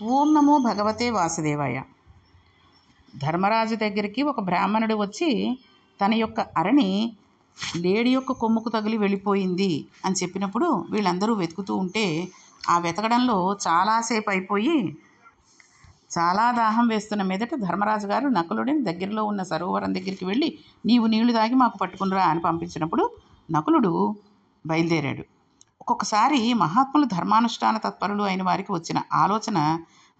ఓం నమో భగవతే వాసుదేవాయ. ధర్మరాజు దగ్గరికి ఒక బ్రాహ్మణుడు వచ్చి తన యొక్క అరణి లేడి యొక్క కొమ్ముకు తగిలి వెళ్ళిపోయింది అని చెప్పినప్పుడు వీళ్ళందరూ వెతుకుతూ ఉంటే ఆ వెతకడంలో చాలాసేపు అయిపోయి చాలా దాహం వేస్తున్న మీదట ధర్మరాజు గారు నకులుడిని దగ్గరలో ఉన్న సరోవరం దగ్గరికి వెళ్ళి నీవు నీళ్ళు తాగి మాకు పట్టుకునిరా అని పంపించినప్పుడు నకులుడు బయలుదేరాడు. ఒక్కొక్కసారి మహాత్ములు ధర్మానుష్ఠాన తత్పరులు అయిన వారికి వచ్చిన ఆలోచన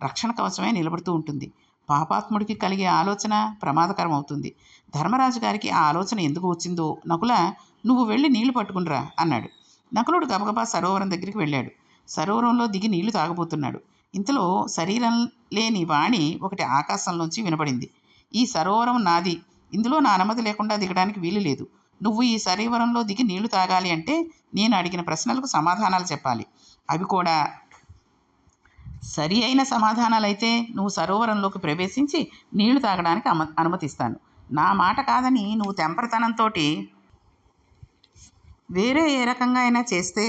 రక్షణ కవచమే నిలబడుతూ ఉంటుంది. పాపాత్ముడికి కలిగే ఆలోచన ప్రమాదకరం అవుతుంది ధర్మరాజు గారికి ఆ ఆలోచన ఎందుకు వచ్చిందో నకుల నువ్వు వెళ్ళి నీళ్ళు పట్టుకునిరా అన్నాడు. నకులుడు గబగబా సరోవరం దగ్గరికి వెళ్ళాడు. సరోవరంలో దిగి నీళ్ళు తాగబోతున్నాడు. ఇంతలో శరీరం లేని వాణి ఒకటి ఆకాశంలోంచి వినపడింది ఈ సరోవరం నాది. ఇందులో నా అనుమతి లేకుండా దిగడానికి వీలు లేదు. నువ్వు ఈ సరోవరంలో దిగి నీళ్ళు తాగాలి అంటే నేను అడిగిన ప్రశ్నలకు సమాధానాలు చెప్పాలి. అవి కూడా సరి అయిన సమాధానాలైతే నువ్వు సరోవరంలోకి ప్రవేశించి నీళ్ళు తాగడానికి అమ అనుమతిస్తాను. నా మాట కాదని నువ్వు తెంపరతనంతో వేరే ఏ రకంగా అయినా చేస్తే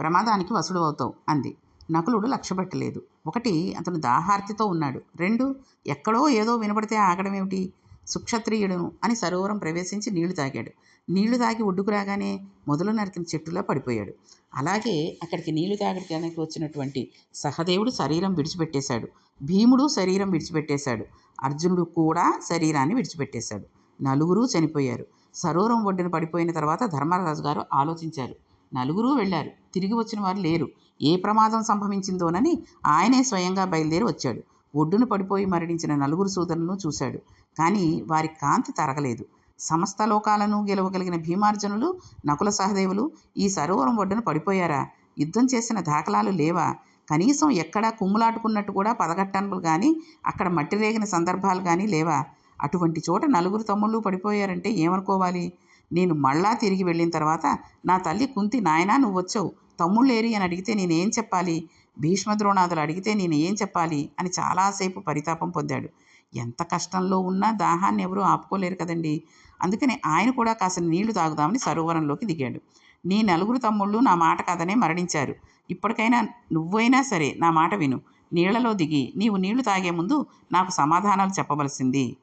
ప్రమాదానికి వసుడు అవుతావు అంది. నకులుడు లక్ష్యపెట్టలేదు. ఒకటి అతను దాహార్తితో ఉన్నాడు. రెండు ఎక్కడో ఏదో వినపడితే ఆగడం ఏమిటి సుక్షత్రియుడును అని సరోవరం ప్రవేశించి నీళ్ళు తాగాడు. నీళ్ళు తాగి ఒడ్డుకు రాగానే మొదలు నరికిన చెట్టులా పడిపోయాడు. అలాగే అక్కడికి నీళ్ళు తాగడానికి వచ్చినటువంటి సహదేవుడు శరీరం విడిచిపెట్టేశాడు. భీముడు శరీరం విడిచిపెట్టేశాడు. అర్జునుడు కూడా శరీరాన్ని విడిచిపెట్టేశాడు. నలుగురు చనిపోయారు. సరోవరం ఒడ్డున పడిపోయిన తర్వాత ధర్మరాజు గారు ఆలోచించారు. నలుగురు వెళ్ళారు. తిరిగి వచ్చిన వారు లేరు. ఏ ప్రమాదం సంభవించిందోనని ఆయనే స్వయంగా బయలుదేరి వచ్చాడు. ఒడ్డున పడిపోయి మరణించిన నలుగురు సోదరులను చూశాడు. కానీ వారి కాంతి తరగలేదు. సమస్త లోకాలను గెలవగలిగిన భీమార్జునులు నకుల సహదేవులు ఈ సరోవరం ఒడ్డున పడిపోయారా? యుద్ధం చేసిన దాఖలాలు లేవా? కనీసం ఎక్కడా కుమ్ములాటుకున్నట్టు కూడా పదగట్టనులు కానీ అక్కడ మట్టి రేగిన సందర్భాలు కానీ లేవా? అటువంటి చోట నలుగురు తమ్ముళ్ళు పడిపోయారంటే ఏమనుకోవాలి? నేను మళ్ళా తిరిగి వెళ్ళిన తర్వాత నా తల్లి కుంతి నాయనా నువ్వు వచ్చావు తమ్ముళ్ళేరి అని అడిగితే నేనేం చెప్పాలి? భీష్మ ద్రోణాదులు అడిగితే నేను ఏం చెప్పాలి? అని చాలాసేపు పరితాపం పొందాడు. ఎంత కష్టంలో ఉన్నా దాహాన్ని ఎవరూ ఆపుకోలేరు కదండి. అందుకని ఆయన కూడా కాసిన నీళ్ళు తాగుదామని సరోవరంలోకి దిగాడు. నీ నలుగురు తమ్ముళ్ళు నా మాట కాదనే మరణించారు. ఇప్పటికైనా నువ్వైనా సరే నా మాట విను. నీళ్ళలో దిగి నీవు నీళ్ళు తాగే ముందు నాకు సమాధానాలు చెప్పవలసింది.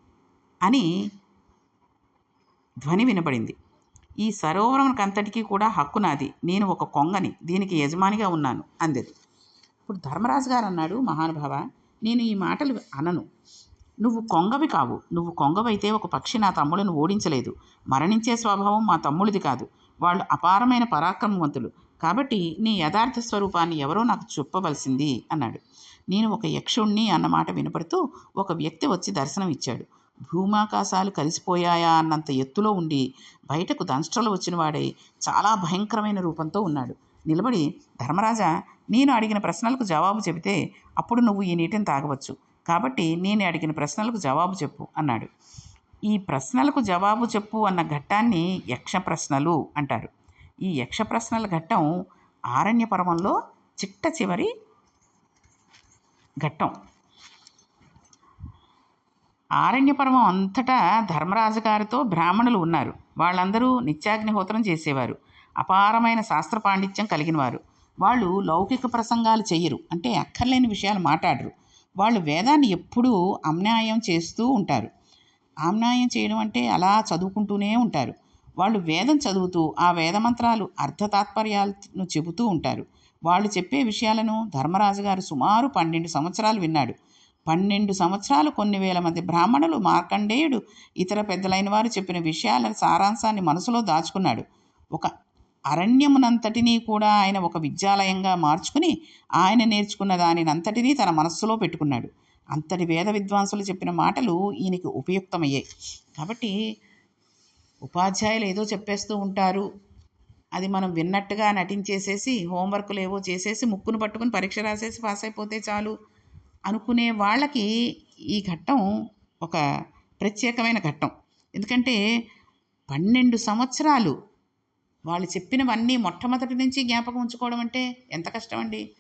అని ధ్వని వినపడింది ఈ సరోవరంకంతటికీ కూడా హక్కు నాది. నేను ఒక కొంగని దీనికి యజమానిగా ఉన్నాను అందది ఇప్పుడు ధర్మరాజు గారు అన్నాడు మహానుభావ నేను ఈ మాటలు అనను. నువ్వు కొంగవి కావు. నువ్వు కొంగవైతే ఒక పక్షి నా తమ్ములను ఓడించలేదు. మరణించే స్వభావం మా తమ్ముడిది కాదు. వాళ్ళు అపారమైన పరాక్రమవంతులు. కాబట్టి నీ యథార్థ స్వరూపాన్ని ఎవరో నాకు చెప్పవలసింది అన్నాడు. నేను ఒక యక్షుణ్ణి అన్నమాట వినపడుతూ ఒక వ్యక్తి వచ్చి దర్శనం ఇచ్చాడు. భూమాకాశాలు కలిసిపోయాయా అన్నంత ఎత్తులో ఉండి బయటకు దంస్ట్రలు వచ్చిన వాడై చాలా భయంకరమైన రూపంతో ఉన్నాడు. నిలబడి ధర్మరాజా నేను అడిగిన ప్రశ్నలకు జవాబు చెబితే అప్పుడు నువ్వు ఈ నీటిని తాగవచ్చు. కాబట్టి నేను అడిగిన ప్రశ్నలకు జవాబు చెప్పు అన్నాడు. ఈ ప్రశ్నలకు జవాబు చెప్పు అన్న ఘట్టాన్ని యక్ష ప్రశ్నలు అంటారు. ఈ యక్ష ప్రశ్నల ఘట్టం ఆరణ్య పర్వంలో చిట్ట చివరి ఘట్టం. ఆరణ్య పర్వం అంతటా ధర్మరాజు గారితో బ్రాహ్మణులు ఉన్నారు. వాళ్ళందరూ నిత్యాగ్నిహోత్రం చేసేవారు. అపారమైన శాస్త్ర పాండిత్యం కలిగిన వారు వాళ్ళు లౌకిక ప్రసంగాలు చెయ్యరు. అంటే అక్కర్లేని విషయాలు మాట్లాడరు. వాళ్ళు వేదాన్ని ఎప్పుడూ అన్యాయం చేస్తూ ఉంటారు. ఆమ్నాయం చేయడం అంటే అలా చదువుకుంటూనే ఉంటారు. వాళ్ళు వేదం చదువుతూ ఆ వేదమంత్రాలు అర్థతాత్పర్యాలను చెబుతూ ఉంటారు. వాళ్ళు చెప్పే విషయాలను ధర్మరాజు గారు సుమారు పన్నెండు సంవత్సరాలు విన్నాడు. పన్నెండు సంవత్సరాలు కొన్ని వేల మంది బ్రాహ్మణులు మార్కండేయుడు ఇతర పెద్దలైన వారు చెప్పిన విషయాల సారాంశాన్ని మనసులో దాచుకున్నాడు. ఒక అరణ్యమునంతటినీ కూడా ఆయన ఒక విద్యాలయంగా మార్చుకుని ఆయన నేర్చుకున్న దానినంతటినీ తన మనస్సులో పెట్టుకున్నాడు. అంతటి వేద విద్వాంసులు చెప్పిన మాటలు ఈయనకి ఉపయుక్తమయ్యాయి. కాబట్టి ఉపాధ్యాయులు ఏదో చెప్పేస్తూ ఉంటారు. అది మనం విన్నట్టుగా నటించేసేసి హోంవర్క్లు ఏవో చేసేసి ముక్కును పట్టుకుని పరీక్ష రాసేసి పాస్ అయిపోతే చాలు అనుకునే వాళ్ళకి ఈ ఘట్టం ఒక ప్రత్యేకమైన ఘట్టం. ఎందుకంటే పన్నెండు సంవత్సరాలు వాళ్ళు చెప్పినవన్నీ మొట్టమొదటి నుంచి జ్ఞాపకం ఉంచుకోవడం అంటే ఎంత కష్టం అండి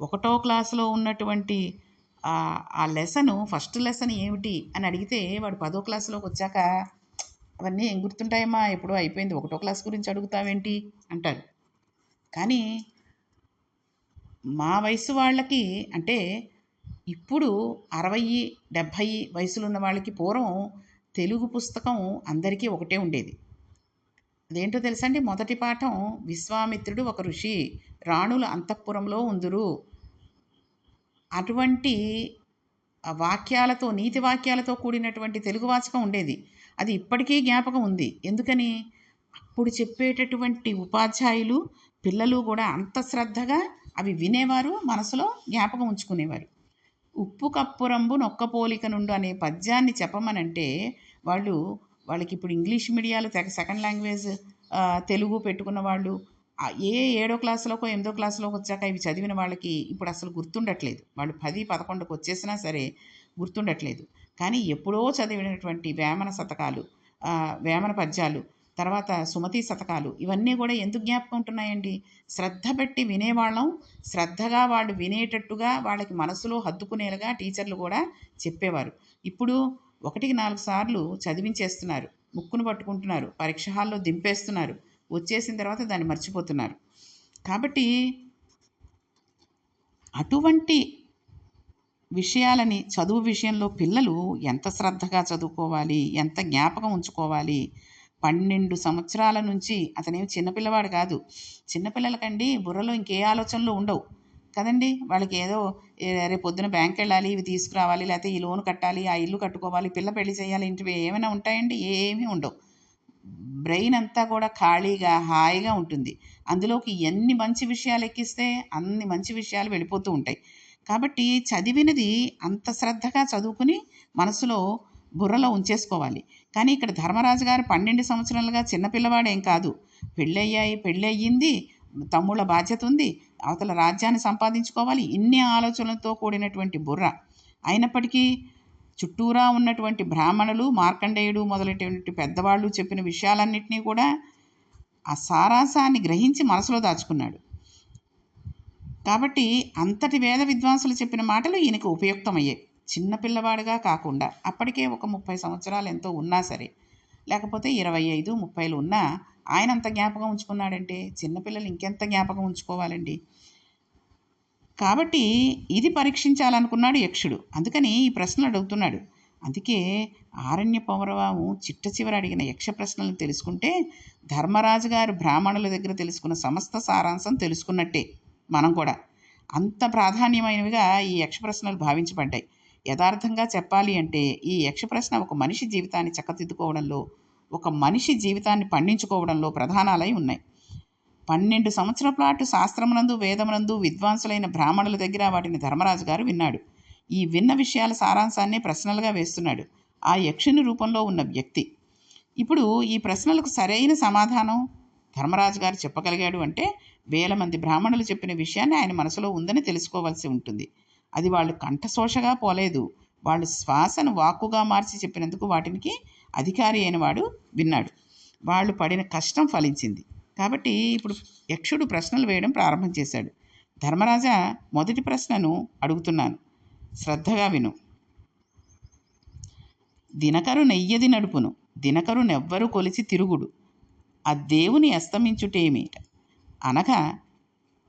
ఒకటో క్లాసులో ఉన్నటువంటి ఆ లెసను ఫస్ట్ లెసన్ ఏమిటి అని అడిగితే వాడు పదో క్లాసులోకి వచ్చాక అవన్నీ ఏం గుర్తుంటాయమ్మా? ఎప్పుడో అయిపోయింది. ఒకటో క్లాస్ గురించి అడుగుతావేంటి? అంటారు. కానీ మా వయసు వాళ్ళకి అంటే ఇప్పుడు అరవై డెబ్భై వయసులో ఉన్న వాళ్ళకి పూర్వం తెలుగు పుస్తకం అందరికీ ఒకటే ఉండేది. అదేంటో తెలుసా అండి మొదటి పాఠం విశ్వామిత్రుడు ఒక ఋషి రాణుల అంతఃపురంలో ఉందురు. అటువంటి వాక్యాలతో నీతి వాక్యాలతో కూడినటువంటి తెలుగు వాచకం ఉండేది. అది ఇప్పటికీ జ్ఞాపకం ఉంది. ఎందుకని? అప్పుడు చెప్పేటటువంటి ఉపాధ్యాయులు పిల్లలు కూడా అంత శ్రద్ధగా అవి వినేవారు మనసులో జ్ఞాపకం ఉంచుకునేవారు. ఉప్పు కప్పురంబు నొక్క పోలిక నుండు అనే పద్యాన్ని చెప్పమనంటే వాళ్ళు వాళ్ళకి ఇప్పుడు ఇంగ్లీష్ మీడియాలు తెగ సెకండ్ లాంగ్వేజ్ తెలుగు పెట్టుకున్న వాళ్ళు ఏ ఏడో క్లాసులోకో ఎనిమిదో క్లాసులోకి వచ్చాక ఇవి చదివిన వాళ్ళకి ఇప్పుడు అసలు గుర్తుండట్లేదు. వాళ్ళు పది పదకొండుకు వచ్చేసినా సరే గుర్తుండట్లేదు. కానీ ఎప్పుడో చదివినటువంటి వేమన శతకాలు వేమన పద్యాలు తర్వాత సుమతి శతకాలు ఇవన్నీ కూడా ఎందుకు జ్ఞాపకం ఉంటున్నాయండి? శ్రద్ధ పెట్టి వినేవాళ్ళం శ్రద్ధగా వాళ్ళు వినేటట్టుగా వాళ్ళకి మనసులో హద్దుకునేలాగా టీచర్లు కూడా చెప్పేవారు. ఇప్పుడు ఒకటికి నాలుగు సార్లు చదివించేస్తున్నారు. ముక్కును పట్టుకుంటున్నారు. పరీక్ష హాల్లో దింపేస్తున్నారు. వచ్చేసిన తర్వాత దాన్ని మర్చిపోతున్నారు. కాబట్టి అటువంటి విషయాలని చదువు విషయంలో పిల్లలు ఎంత శ్రద్ధగా చదువుకోవాలి ఎంత జ్ఞాపకం ఉంచుకోవాలి? పన్నెండు సంవత్సరాల నుంచి అతనేమి చిన్నపిల్లవాడు కాదు. చిన్నపిల్లలకండి బుర్రలో ఇంకే ఆలోచనలు ఉండవు. కదండి? వాళ్ళకి ఏదో రేపు పొద్దున బ్యాంక్ వెళ్ళాలి ఇవి తీసుకురావాలి లేకపోతే ఈ లోన్ కట్టాలి ఆ ఇల్లు కట్టుకోవాలి పిల్ల పెళ్ళి చేయాలి ఇంటివి ఏమైనా ఉంటాయండి? ఏమీ ఉండవు. బ్రెయిన్ అంతా కూడా ఖాళీగా హాయిగా ఉంటుంది. అందులోకి ఎన్ని మంచి విషయాలు ఎక్కిస్తే అన్ని మంచి విషయాలు వెళ్ళిపోతూ ఉంటాయి. కాబట్టి చదివినది అంత శ్రద్ధగా చదువుకుని మనసులో బుర్రలో ఉంచేసుకోవాలి. కానీ ఇక్కడ ధర్మరాజు గారు పన్నెండు సంవత్సరాలుగా చిన్నపిల్లవాడేం కాదు. పెళ్ళయ్యాయి పెళ్ళయ్యింది తమ్ముళ్ళ బాధ్యత ఉంది అవతల రాజ్యాన్ని సంపాదించుకోవాలి. ఇన్ని ఆలోచనలతో కూడినటువంటి బుర్ర. అయినప్పటికీ చుట్టూరా ఉన్నటువంటి బ్రాహ్మణులు మార్కండేయుడు మొదలైనటువంటి పెద్దవాళ్ళు చెప్పిన విషయాలన్నింటినీ కూడా ఆ సారాసాన్ని గ్రహించి మనసులో దాచుకున్నాడు. కాబట్టి అంతటి వేద విద్వాంసులు చెప్పిన మాటలు ఈయనకు ఉపయుక్తమయ్యాయి. చిన్నపిల్లవాడిగా కాకుండా అప్పటికే ఒక ముప్పై సంవత్సరాలు ఎంతో ఉన్నా సరే లేకపోతే ఇరవై ఐదు ముప్పైలు ఉన్నా ఆయన అంత జ్ఞాపకం ఉంచుకున్నాడంటే చిన్నపిల్లలు ఇంకెంత జ్ఞాపకం ఉంచుకోవాలండి? కాబట్టి ఇది పరీక్షించాలనుకున్నాడు యక్షుడు. అందుకని ఈ ప్రశ్నలు అడుగుతున్నాడు. అందుకే ఆరణ్య పౌరవాము చిట్ట చివర అడిగిన యక్ష ప్రశ్నలను తెలుసుకుంటే ధర్మరాజు గారు బ్రాహ్మణుల దగ్గర తెలుసుకున్న సమస్త సారాంశం తెలుసుకున్నట్టే మనం కూడా. అంత ప్రాధాన్యమైనవిగా ఈ యక్ష ప్రశ్నలు భావించబడ్డాయి. యథార్థంగా చెప్పాలి అంటే ఈ యక్ష ప్రశ్న ఒక మనిషి జీవితాన్ని చక్కదిద్దుకోవడంలో ఒక మనిషి జీవితాన్ని పండించుకోవడంలో ప్రధానాలై ఉన్నాయి. పన్నెండు సంవత్సరాల పాటు శాస్త్రమునందు వేదమునందు విద్వాంసులైన బ్రాహ్మణుల దగ్గర వాటిని ధర్మరాజు గారు విన్నాడు. ఈ విన్న విషయాల సారాంశాన్ని ప్రశ్నలుగా వేస్తున్నాడు. ఆ యక్షుని రూపంలో ఉన్న వ్యక్తి. ఇప్పుడు ఈ ప్రశ్నలకు సరైన సమాధానం ధర్మరాజు గారు చెప్పగలిగాడు అంటే వేల మంది బ్రాహ్మణులు చెప్పిన విషయాన్ని ఆయన మనసులో ఉందని తెలుసుకోవాల్సి ఉంటుంది. అది వాళ్ళు కంఠశోషగా పోలేదు. వాళ్ళు శ్వాసను వాక్కుగా మార్చి చెప్పినందుకు వాటికి అధికారి అయిన వాడు విన్నాడు. వాళ్ళు పడిన కష్టం ఫలించింది. కాబట్టి ఇప్పుడు యక్షుడు ప్రశ్నలు వేయడం ప్రారంభం చేశాడు. ధర్మరాజా మొదటి ప్రశ్నను అడుగుతున్నాను. శ్రద్ధగా విను. దినకరు నెయ్యది నడుపును. దినకరు నెవ్వరు కొలిచి తిరుగుడు. ఆ దేవుని అస్తమించుటేమిట? అనగా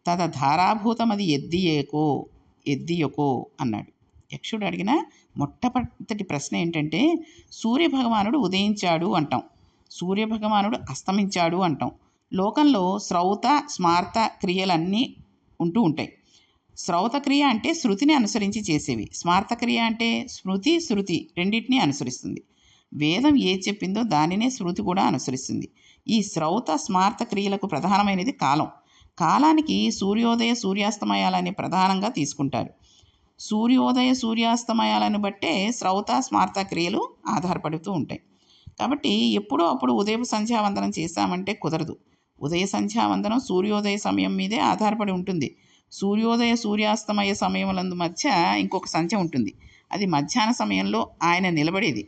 తద ధారాభూతమది ఎద్దియేకో ఎద్దియకో అన్నాడు. యక్షుడు అడిగిన మొట్టమొదటి ప్రశ్న ఏంటంటే సూర్యభగవానుడు ఉదయించాడు అంటాం. సూర్యభగవానుడు అస్తమించాడు అంటాం. లోకంలో శ్రౌత స్మార్త క్రియలన్నీ ఉంటూ ఉంటాయి. శ్రౌత క్రియ అంటే శృతిని అనుసరించి చేసేవి. స్మార్త క్రియ అంటే స్మృతి శృతి రెండింటినీ అనుసరిస్తుంది. వేదం ఏ చెప్పిందో దానినే శృతి కూడా అనుసరిస్తుంది. ఈ శ్రౌత స్మార్త క్రియలకు ప్రధానమైనది కాలం. కాలానికి సూర్యోదయ సూర్యాస్తమయాలని ప్రధానంగా తీసుకుంటారు. సూర్యోదయ సూర్యాస్తమయాలను బట్టే శ్రౌత స్మార్త క్రియలు ఆధారపడుతూ ఉంటాయి. కాబట్టి ఎప్పుడో అప్పుడు ఉదయపు సంధ్యావందనం చేశామంటే కుదరదు. ఉదయ సంధ్యావందనం సూర్యోదయ సమయం మీదే ఆధారపడి ఉంటుంది. సూర్యోదయ సూర్యాస్తమయ సమయములందు మధ్య ఇంకొక సంధ్య ఉంటుంది. అది మధ్యాహ్న సమయంలో ఆయన నిలబడేది.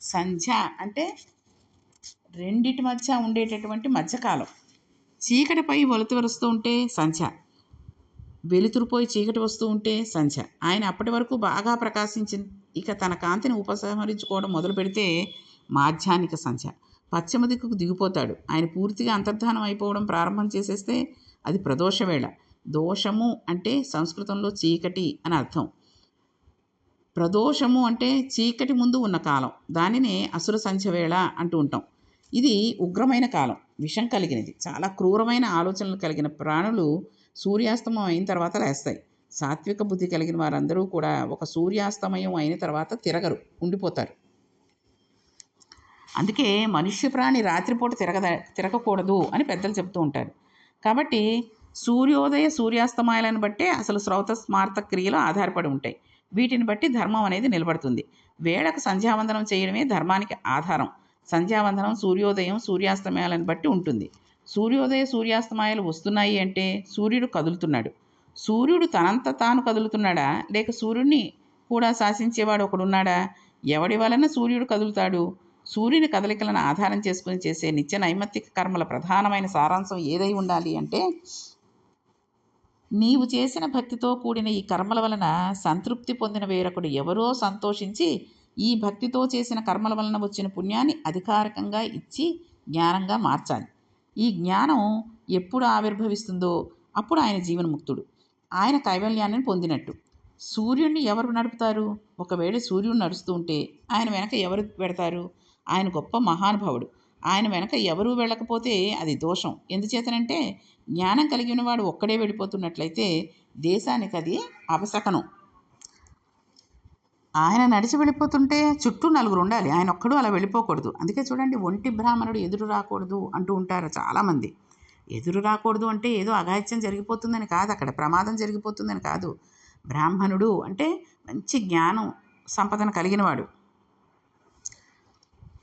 సంధ్య అంటే రెండిటి మధ్య ఉండేటటువంటి మధ్యకాలం. చీకటిపై ఒలుతు వరుస్తూ ఉంటే సంధ్య. వెలుతురుపోయి చీకటి వస్తూ ఉంటే సంధ్య. ఆయన అప్పటి వరకు బాగా ప్రకాశించి ఇక తన కాంతిని ఉపసంహరించుకోవడం మొదలు పెడితే మాధ్యానిక సంధ్య. పశ్చిమ దిక్కుకు దిగిపోతాడు. ఆయన పూర్తిగా అంతర్ధానం అయిపోవడం ప్రారంభం చేసేస్తే అది ప్రదోషవేళ. దోషము అంటే సంస్కృతంలో చీకటి అని అర్థం. ప్రదోషము అంటే చీకటి ముందు ఉన్న కాలం. దానినే అసుర సంధ్య వేళ అంటూ ఉంటాం. ఇది ఉగ్రమైన కాలం. విషం కలిగినది. చాలా క్రూరమైన ఆలోచనలు కలిగిన ప్రాణులు సూర్యాస్తమయం అయిన తర్వాత లేస్తాయి. సాత్విక బుద్ధి కలిగిన వారందరూ కూడా ఒక సూర్యాస్తమయం అయిన తర్వాత తిరగరు ఉండిపోతారు. అందుకే మనుష్య ప్రాణి రాత్రిపూట తిరగద తిరగకూడదు అని పెద్దలు చెప్తూ ఉంటారు. కాబట్టి సూర్యోదయ సూర్యాస్తమయాలను బట్టే అసలు శ్రౌత స్మార్త క్రియలు ఆధారపడి ఉంటాయి. వీటిని బట్టి ధర్మం అనేది నిలబడుతుంది. వేళకు సంధ్యావందనం చేయడమే ధర్మానికి ఆధారం. సంధ్యావందనం సూర్యోదయం సూర్యాస్తమయాలను బట్టి ఉంటుంది. సూర్యోదయ సూర్యాస్తమయాలు వస్తున్నాయి అంటే సూర్యుడు కదులుతున్నాడు. సూర్యుడు తనంత తాను కదులుతున్నాడా? లేక సూర్యుడిని కూడా శాసించేవాడు ఒకడున్నాడా? ఎవడి వలన సూర్యుడు కదులుతాడు? సూర్యుని కదలికలను ఆధారం చేసుకుని చేసే నిత్య నైమిత్తిక కర్మల ప్రధానమైన సారాంశం ఏదై ఉండాలి అంటే నీవు చేసిన భక్తితో కూడిన ఈ కర్మల వలన సంతృప్తి పొందిన వేరొకడు ఎవరో సంతోషించి ఈ భక్తితో చేసిన కర్మల వలన వచ్చిన పుణ్యాన్ని అధికారికంగా ఇచ్చి జ్ఞానంగా మార్చాలి. ఈ జ్ఞానం ఎప్పుడు ఆవిర్భవిస్తుందో అప్పుడు ఆయన జీవన్ముక్తుడు. ఆయన కైవల్యాన్ని పొందినట్టు. సూర్యుడిని ఎవరు నడుపుతారు? ఒకవేళ సూర్యుడు నడుస్తూ ఉంటే ఆయన వెనక ఎవరు పెడతారు? ఆయన గొప్ప మహానుభావుడు. ఆయన వెనక ఎవరూ వెళ్ళకపోతే అది దోషం. ఎందుచేతనంటే జ్ఞానం కలిగిన వాడు ఒక్కడే వెళ్ళిపోతున్నట్లయితే దేశానికి అది అపశకనం ఆయన నడిచి వెళ్ళిపోతుంటే చుట్టూ నలుగురు ఉండాలి. ఆయన ఒక్కడు అలా వెళ్ళిపోకూడదు. అందుకే చూడండి ఒంటి బ్రాహ్మణుడు ఎదురు రాకూడదు అంటూ ఉంటారు చాలామంది. ఎదురు రాకూడదు అంటే ఏదో అఘాయిత్యం జరిగిపోతుందని కాదు అక్కడ ప్రమాదం జరిగిపోతుందని కాదు. బ్రాహ్మణుడు అంటే మంచి జ్ఞానం సంపదన కలిగినవాడు.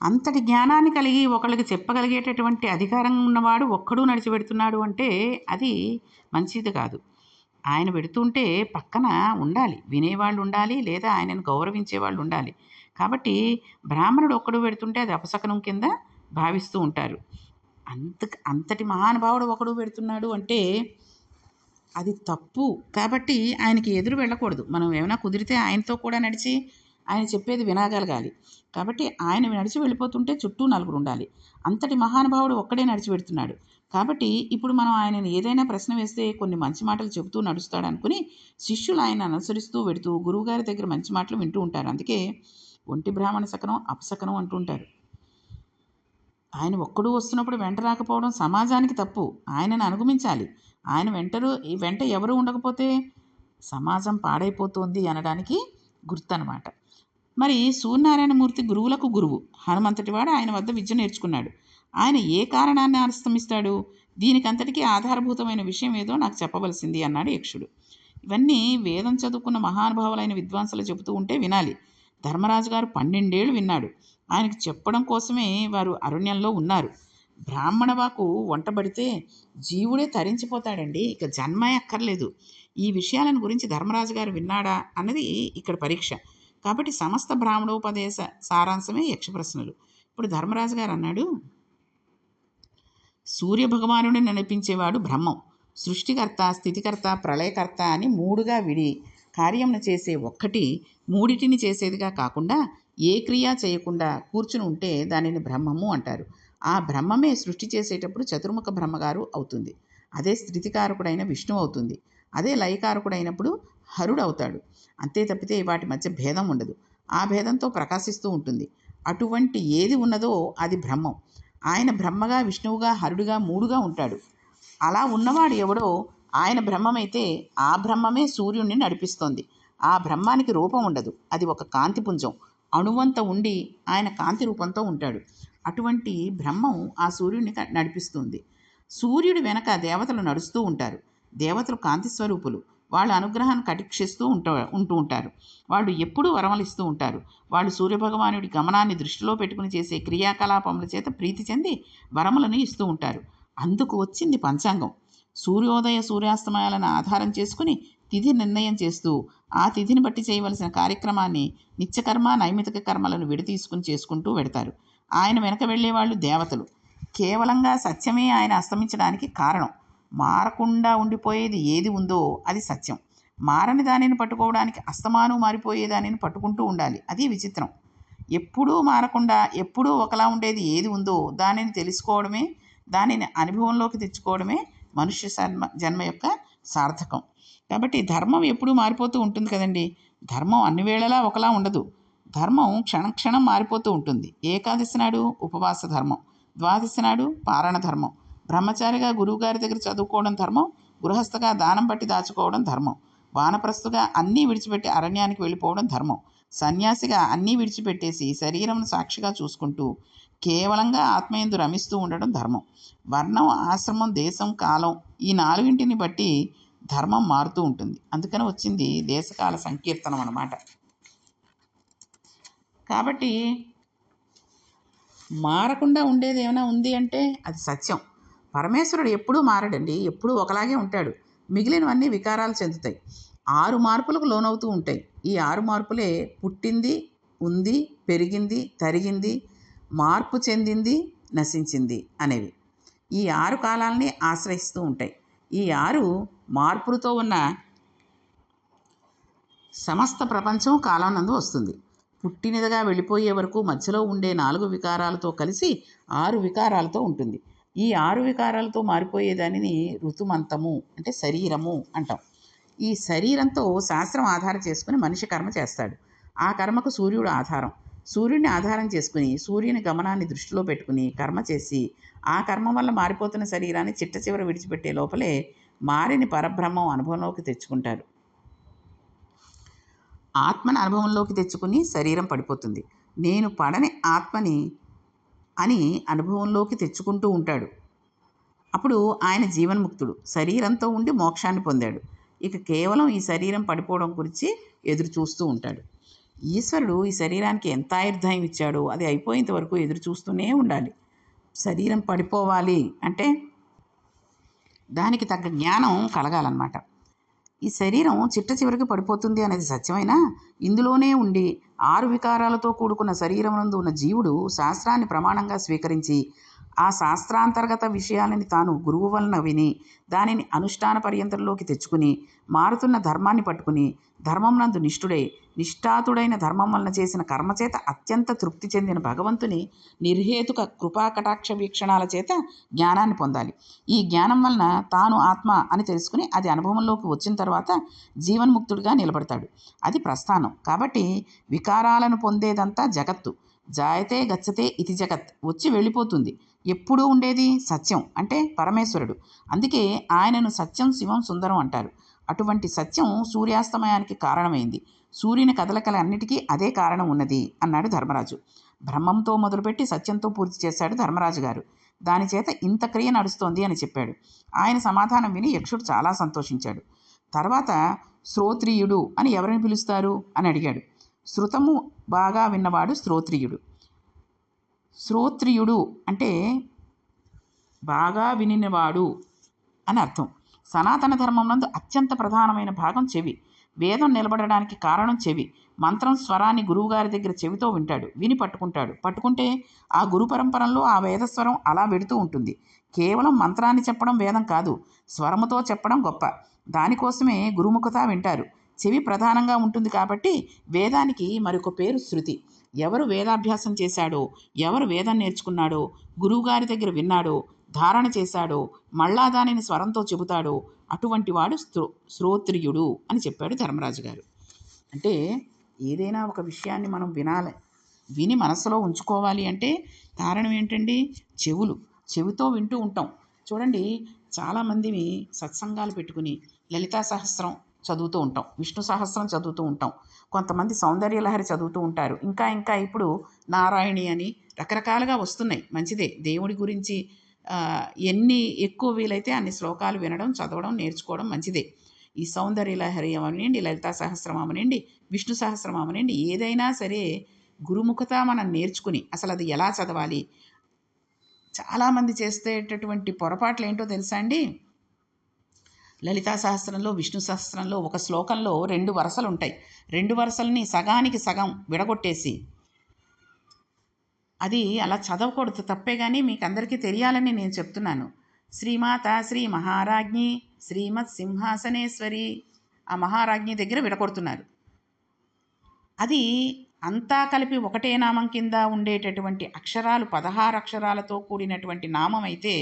అంతటి జ్ఞానాన్ని కలిగి ఒకళ్ళకి చెప్పగలిగేటటువంటి అధికారం ఉన్నవాడు ఒక్కడూ నడిచిపెడుతున్నాడు అంటే అది మంచిది కాదు. ఆయన పెడుతుంటే పక్కన ఉండాలి. వినేవాళ్ళు ఉండాలి లేదా ఆయనను గౌరవించే వాళ్ళు ఉండాలి కాబట్టి బ్రాహ్మణుడు ఒక్కడు పెడుతుంటే అది అపశకనం కింద భావిస్తూ ఉంటారు. అంత అంతటి మహానుభావుడు ఒకడు పెడుతున్నాడు అంటే అది తప్పు. కాబట్టి ఆయనకి ఎదురు వెళ్ళకూడదు. మనం ఏమైనా కుదిరితే ఆయనతో కూడా నడిచి ఆయన చెప్పేది వినగలగాలి. కాబట్టి ఆయన నడిచి వెళ్ళిపోతుంటే చుట్టూ నలుగురు ఉండాలి అంతటి మహానుభావుడు ఒక్కడే నడిచి పెడుతున్నాడు కాబట్టి ఇప్పుడు మనం ఆయనను ఏదైనా ప్రశ్న వేస్తే కొన్ని మంచి మాటలు చెబుతూ నడుస్తాడు అనుకుని శిష్యులు ఆయన అనుసరిస్తూ వెడుతూ గురువుగారి దగ్గర మంచి మాటలు వింటూ ఉంటారు. అందుకే ఒంటి బ్రాహ్మణ శకనం అపశకనం అంటుంటారు ఆయన ఒక్కడు వస్తున్నప్పుడు వెంట రాకపోవడం సమాజానికి తప్పు. ఆయనను అనుగమించాలి. ఆయన వెంటరు వెంట ఎవరు ఉండకపోతే సమాజం పాడైపోతుంది అనడానికి గుర్తనమాట. మరి సూర్యనారాయణమూర్తి గురువులకు గురువు. హనుమంతటివాడు ఆయన వద్ద విద్య నేర్చుకున్నాడు. ఆయన ఏ కారణాన్ని అస్తమిస్తాడు దీనికంతటికీ ఆధారభూతమైన విషయం ఏదో నాకు చెప్పవలసింది అన్నాడు యక్షుడు. ఇవన్నీ వేదం చదువుకున్న మహానుభావులైన విద్వాంసులు చెబుతూ ఉంటే వినాలి. ధర్మరాజు గారు పన్నెండేళ్ళు విన్నాడు. ఆయనకు చెప్పడం కోసమే వారు అరణ్యంలో ఉన్నారు. బ్రాహ్మణ వాకు వంటబడితే జీవుడే తరించిపోతాడండి. ఇక జన్మ అక్కర్లేదు. ఈ విషయాలను గురించి ధర్మరాజు గారు విన్నాడా? అన్నది ఇక్కడ పరీక్ష. కాబట్టి సమస్త బ్రాహ్మణోపదేశ సారాంశమే యక్ష ప్రశ్నలు ఇప్పుడు ధర్మరాజు గారు అన్నాడు సూర్య భగవానుడిని నడిపించేవాడు బ్రహ్మం సృష్టికర్త స్థితికర్త ప్రళయకర్త అని మూడుగా విడి కార్యమును చేసే ఒక్కటి మూడిటిని చేసేదిగా కాకుండా ఏ క్రియ చేయకుండా కూర్చుని ఉంటే దానిని బ్రహ్మము అంటారు. ఆ బ్రహ్మమే సృష్టి చేసేటప్పుడు చతుర్ముఖ బ్రహ్మగారు అవుతుంది. అదే స్థితికారకుడైన విష్ణువు అవుతుంది. అదే లయకారకుడైనప్పుడు హరుడు అవుతాడు అంతే తప్పితే వాటి మధ్య భేదం ఉండదు. ఆ భేదంతో ప్రకాశిస్తూ ఉంటుంది. అటువంటి ఏది ఉన్నదో అది బ్రహ్మం. ఆయన బ్రహ్మగా విష్ణువుగా హరుడుగా మూడుగా ఉంటాడు. అలా ఉన్నవాడు ఎవడో ఆయన బ్రహ్మమైతే ఆ బ్రహ్మమే సూర్యుడిని నడిపిస్తోంది. ఆ బ్రహ్మానికి రూపం ఉండదు. అది ఒక కాంతిపుంజం అణువంత ఉండి ఆయన కాంతి రూపంతో ఉంటాడు. అటువంటి బ్రహ్మం ఆ సూర్యుడిని నడిపిస్తుంది. సూర్యుడి వెనక దేవతలు నడుస్తూ ఉంటారు. దేవతలు కాంతి స్వరూపులు. వాళ్ళ అనుగ్రహాన్ని కటిక్షిస్తూ ఉంటా ఉంటూ ఉంటారు. వాళ్ళు ఎప్పుడూ వరమలిస్తూ ఉంటారు. వాళ్ళు సూర్యభగవానుడి గమనాన్ని దృష్టిలో పెట్టుకుని చేసే క్రియాకలాపముల చేత ప్రీతి చెంది వరములను ఇస్తూ ఉంటారు. అందుకు వచ్చింది పంచాంగం. సూర్యోదయ సూర్యాస్తమయాలను ఆధారం చేసుకుని తిథి నిర్ణయం చేస్తూ ఆ తిథిని బట్టి చేయవలసిన కార్యక్రమాన్ని నిత్యకర్మ నైమితిక కర్మలను విడతీసుకుని చేసుకుంటూ వెడతారు. ఆయన వెనక వెళ్ళేవాళ్ళు దేవతలు. కేవలంగా సత్యమే ఆయన అస్తమించడానికి కారణం. మారకుండా ఉండిపోయేది ఏది ఉందో అది సత్యం. మారని దానిని పట్టుకోవడానికి అస్తమానం మారిపోయే దానిని పట్టుకుంటూ ఉండాలి. అది విచిత్రం. ఎప్పుడూ మారకుండా ఎప్పుడూ ఒకలా ఉండేది ఏది ఉందో దానిని తెలుసుకోవడమే దానిని అనుభవంలోకి తెచ్చుకోవడమే మనుష్య జన్మ జన్మ యొక్క సార్థకం. కాబట్టి ధర్మం ఎప్పుడూ మారిపోతూ ఉంటుంది కదండి. ధర్మం అన్ని వేళలా ఒకలా ఉండదు. ధర్మం క్షణక్షణం మారిపోతూ ఉంటుంది. ఏకాదశి నాడు ఉపవాస ధర్మం ద్వాదశి నాడు పారణ ధర్మం బ్రహ్మచారిగా గురువుగారి దగ్గర చదువుకోవడం ధర్మం గృహస్థగా దానం పట్టి దాచుకోవడం ధర్మం. వానప్రస్తుగా అన్నీ విడిచిపెట్టి అరణ్యానికి వెళ్ళిపోవడం ధర్మం. సన్యాసిగా అన్నీ విడిచిపెట్టేసి శరీరం సాక్షిగా చూసుకుంటూ కేవలంగా ఆత్మయందు రమిస్తూ ఉండడం ధర్మం. వర్ణం ఆశ్రమం దేశం కాలం ఈ నాలుగింటిని బట్టి ధర్మం మారుతూ ఉంటుంది. అందుకని వచ్చింది దేశకాల సంకీర్తనం అన్నమాట. కాబట్టి మారకుండా ఉండేది ఏమైనా ఉంది అంటే అది సత్యం. పరమేశ్వరుడు ఎప్పుడూ మారడండి ఎప్పుడూ ఒకలాగే ఉంటాడు. మిగిలినవన్నీ వికారాలు చెందుతాయి. ఆరు మార్పులకు లోనవుతూ ఉంటాయి. ఈ ఆరు మార్పులే పుట్టింది ఉంది పెరిగింది తరిగింది మార్పు చెందింది నశించింది అనేవి. ఈ ఆరు కాలాలని ఆశ్రయిస్తూ ఉంటాయి. ఈ ఆరు మార్పులతో ఉన్న సమస్త ప్రపంచం కాలం నందు వస్తుంది. పుట్టినదిగా వెళ్ళిపోయే వరకు మధ్యలో ఉండే నాలుగు వికారాలతో కలిసి ఆరు వికారాలతో ఉంటుంది. ఈ ఆరు వికారాలతో మారిపోయే దానిని ఋతుమంతము అంటే శరీరము అంటాం. ఈ శరీరంతో శాస్త్రం ఆధారం చేసుకుని మనిషి కర్మ చేస్తాడు. ఆ కర్మకు సూర్యుడు ఆధారం. సూర్యుడిని ఆధారం చేసుకుని సూర్యుని గమనాన్ని దృష్టిలో పెట్టుకుని కర్మ చేసి ఆ కర్మ వల్ల మారిపోతున్న శరీరాన్ని చిట్ట చివర విడిచిపెట్టే లోపలే మారిని పరబ్రహ్మం అనుభవంలోకి తెచ్చుకుంటారు. ఆత్మని అనుభవంలోకి తెచ్చుకుని శరీరం పడిపోతుంది. నేను పడని ఆత్మని అని అనుభవంలోకి తెచ్చుకుంటూ ఉంటాడు. అప్పుడు ఆయన జీవన్ముక్తుడు. శరీరంతో ఉండి మోక్షాన్ని పొందాడు. ఇక కేవలం ఈ శరీరం పడిపోవడం గురించి ఎదురు చూస్తూ ఉంటాడు. ఈశ్వరుడు ఈ శరీరానికి ఎంత ఆయుర్దాయం ఇచ్చాడో అది అయిపోయేంత వరకు ఎదురు చూస్తూనే ఉండాలి. శరీరం పడిపోవాలి అంటే దానికి తగ్గ జ్ఞానం కలగాలన్నమాట. ఈ శరీరం చిట్ట చివరికి పడిపోతుంది అనేది సత్యమైనా? ఇందులోనే ఉండి ఆరు వికారాలతో కూడుకున్న శరీరం నందు ఉన్న జీవుడు శాస్త్రాన్ని ప్రమాణంగా స్వీకరించి ఆ శాస్త్రాంతర్గత విషయాలని తాను గురువు వలన విని దానిని అనుష్ఠాన పర్యంతంలోకి తెచ్చుకుని మారుతున్న ధర్మాన్ని పట్టుకుని ధర్మం నందు నిష్ఠుడై నిష్ఠాతుడైన ధర్మం వలన చేసిన కర్మచేత అత్యంత తృప్తి చెందిన భగవంతుని నిర్హేతుక కృపాకటాక్ష వీక్షణాల చేత జ్ఞానాన్ని పొందాలి. ఈ జ్ఞానం వలన తాను ఆత్మ అని తెలుసుకుని అది అనుభవంలోకి వచ్చిన తర్వాత జీవన్ముక్తుడిగా నిలబడతాడు. అది ప్రస్థానం. కాబట్టి వికారాలను పొందేదంతా జగత్తు. జాయతే గచ్చతే ఇతి జగత్. వచ్చి వెళ్ళిపోతుంది. ఎప్పుడూ ఉండేది సత్యం అంటే పరమేశ్వరుడు. అందుకే ఆయనను సత్యం శివం సుందరం అంటారు. అటువంటి సత్యం సూర్యాస్తమయానికి కారణమైంది. సూర్యుని కదలకలన్నిటికీ అదే కారణం ఉన్నది అన్నాడు ధర్మరాజు. బ్రహ్మంతో మొదలుపెట్టి సత్యంతో పూర్తి చేశాడు ధర్మరాజు గారు. దానిచేత ఇంత క్రియ నడుస్తోంది అని చెప్పాడు. ఆయన సమాధానం విని యక్షుడు చాలా సంతోషించాడు. తర్వాత శ్రోత్రియుడు అని ఎవరిని పిలుస్తారు? అని అడిగాడు. శృతము బాగా విన్నవాడు శ్రోత్రియుడు. శ్రోత్రియుడు అంటే బాగా వినినవాడు అని అర్థం. సనాతన ధర్మం నందు అత్యంత ప్రధానమైన భాగం చెవి. వేదం నిలబడడానికి కారణం చెవి. మంత్రం స్వరాన్ని గురువుగారి దగ్గర చెవితో వింటాడు విని పట్టుకుంటాడు. పట్టుకుంటే ఆ గురు పరంపరంలో ఆ వేదస్వరం అలా వెడుతూ ఉంటుంది. కేవలం మంత్రాన్ని చెప్పడం వేదం కాదు స్వరముతో చెప్పడం గొప్ప. దానికోసమే గురుముఖత వింటారు. చెవి ప్రధానంగా ఉంటుంది కాబట్టి వేదానికి మరొక పేరు శృతి. ఎవరు వేదాభ్యాసం చేశాడో ఎవరు వేదం నేర్చుకున్నాడో గురువుగారి దగ్గర విన్నాడో ధారణ చేశాడో. మళ్ళా దానిని స్వరంతో చెబుతాడో. అటువంటి వాడు శ్రో శ్రోత్రియుడు అని చెప్పాడు ధర్మరాజు గారు. అంటే ఏదైనా ఒక విషయాన్ని మనం వినాలి. విని మనసులో ఉంచుకోవాలి అంటే కారణం ఏంటండి? చెవులు. చెవితో వింటూ ఉంటాం. చూడండి చాలామంది సత్సంగాలు పెట్టుకుని లలితా సహస్రం చదువుతూ ఉంటాం. విష్ణు సహస్రం చదువుతూ ఉంటాం. కొంతమంది సౌందర్యలహరి చదువుతూ ఉంటారు. ఇంకా ఇంకా ఇప్పుడు నారాయణి అని రకరకాలుగా వస్తున్నాయి. మంచిదే. దేవుడి గురించి ఎన్ని ఎక్కువ వీలైతే అన్ని శ్లోకాలు వినడం చదవడం నేర్చుకోవడం మంచిదే. ఈ సౌందర్యలహరి అవనండి లలితా సహస్రం విష్ణు సహస్రం ఏదైనా సరే గురుముఖత మనం నేర్చుకుని అసలు అది ఎలా చదవాలి? చాలామంది చేసేటటువంటి పొరపాట్లు ఏంటో తెలుసా అండి? లలితా సహస్రంలో విష్ణు సహస్రంలో ఒక శ్లోకంలో రెండు వరుసలు ఉంటాయి రెండు వరుసల్ని సగానికి సగం విడగొట్టేసి అది అలా చదవకూడదు తప్పే కానీ మీకు అందరికీ తెలియాలని నేను చెప్తున్నాను. శ్రీమాత శ్రీ మహారాజ్ఞి శ్రీమత్ సింహాసనేశ్వరి ఆ మహారాజ్ఞి దగ్గర విడగొడుతున్నారు. అది అంతా కలిపి ఒకటే నామం కింద ఉండేటటువంటి అక్షరాలు పదహారు అక్షరాలతో కూడినటువంటి నామం అయితే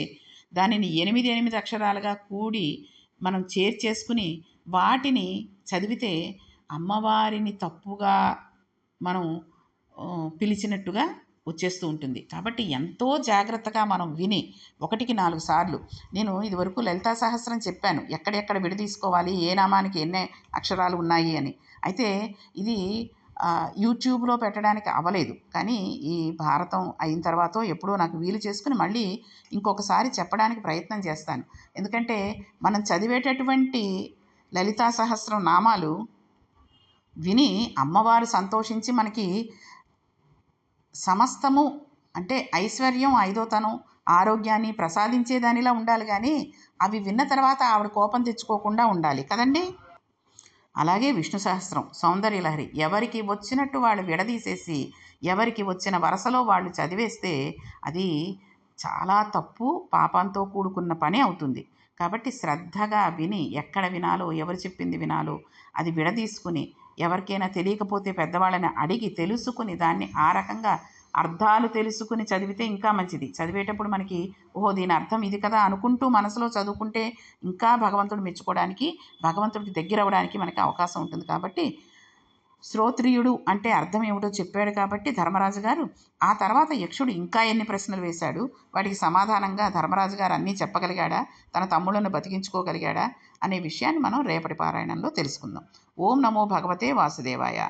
దానిని ఎనిమిది ఎనిమిది అక్షరాలుగా కూడి మనం చేర్చేసుకుని వాటిని చదివితే అమ్మవారిని తప్పుగా మనం పిలిచినట్టుగా వచ్చేస్తూ ఉంటుంది. కాబట్టి ఎంతో జాగ్రత్తగా మనం విని ఒకటికి నాలుగు సార్లు నేను ఇదివరకు లలితా సహస్రం చెప్పాను. ఎక్కడెక్కడ విడదీసుకోవాలి? ఏ నామానికి ఎన్ని అక్షరాలు ఉన్నాయి అని. అయితే ఇది యూట్యూబ్లో పెట్టడానికి అవ్వలేదు. కానీ ఈ భారతం అయిన తర్వాత ఎప్పుడో నాకు వీలు చేసుకుని మళ్ళీ ఇంకొకసారి చెప్పడానికి ప్రయత్నం చేస్తాను. ఎందుకంటే మనం చదివేటటువంటి లలితా సహస్రం నామాలు విని అమ్మవారు సంతోషించి మనకి సమస్తము అంటే ఐశ్వర్యం ఐదోతనం ఆరోగ్యాన్ని ప్రసాదించేదానిలా ఉండాలి కానీ అవి విన్న తర్వాత ఆవిడ కోపం తెచ్చుకోకుండా ఉండాలి కదండి? అలాగే విష్ణు సహస్రం సౌందర్యలహరి ఎవరికి వచ్చినట్టు వాళ్ళు విడదీసేసి ఎవరికి వచ్చిన వరసలో వాళ్ళు చదివేస్తే అది చాలా తప్పు పాపంతో కూడుకున్న పని అవుతుంది. కాబట్టి శ్రద్ధగా విని ఎక్కడ వినాలో ఎవరు చెప్పింది వినాలో అది విడదీసుకుని ఎవరికైనా తెలియకపోతే పెద్దవాళ్ళని అడిగి తెలుసుకుని దాన్ని ఆ రకంగా అర్థాలు తెలుసుకుని చదివితే ఇంకా మంచిది. చదివేటప్పుడు మనకి ఓహో దీని అర్థం ఇది కదా అనుకుంటూ మనసులో చదువుకుంటే ఇంకా భగవంతుడు మెచ్చుకోవడానికి భగవంతుడికి దగ్గర అవ్వడానికి మనకి అవకాశం ఉంటుంది. కాబట్టి శ్రోత్రియుడు అంటే అర్థం ఏమిటో చెప్పాడు కాబట్టి ధర్మరాజు గారు ఆ తర్వాత యక్షుడు ఇంకా ఎన్ని ప్రశ్నలు వేశాడు? వాటికి సమాధానంగా ధర్మరాజు గారు అన్నీ చెప్పగలిగాడా? తన తమ్ముళ్ళను బతికించుకోగలిగాడా? అనే విషయాన్ని మనం రేపటి పారాయణంలో తెలుసుకుందాం. ఓం నమో భగవతే వాసుదేవాయ.